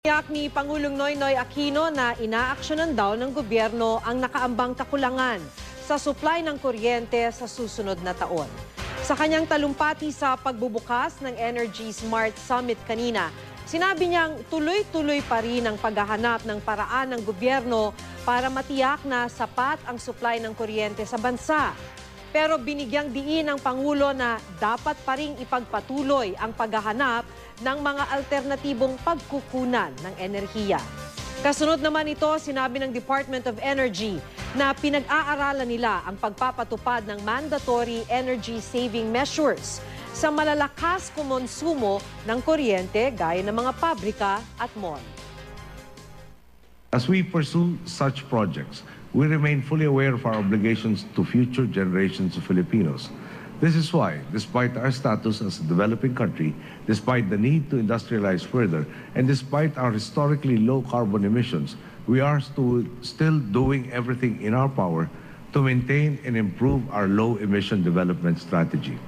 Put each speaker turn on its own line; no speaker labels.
Tiyak ni Pangulong Noynoy Aquino na inaaksyonan daw ng gobyerno ang nakaambang kakulangan sa supply ng kuryente sa susunod na taon. Sa kanyang talumpati sa pagbubukas ng Energy Smart Summit kanina, sinabi niyang tuloy-tuloy pa rin ang paghahanap ng paraan ng gobyerno para matiyak na sapat ang supply ng kuryente sa bansa. Pero binigyang diin ng Pangulo na dapat pa ring ipagpatuloy ang paghahanap ng mga alternatibong pagkukunan ng enerhiya. Kasunod naman ito, sinabi ng Department of Energy na pinag-aaralan nila ang pagpapatupad ng mandatory energy saving measures sa malalakas kumonsumo ng kuryente gaya ng mga pabrika at mall.
As we pursue such projects, we remain fully aware of our obligations to future generations of Filipinos. This is why, despite our status as a developing country, despite the need to industrialize further, and despite our historically low carbon emissions, we are still doing everything in our power to maintain and improve our low emission development strategy.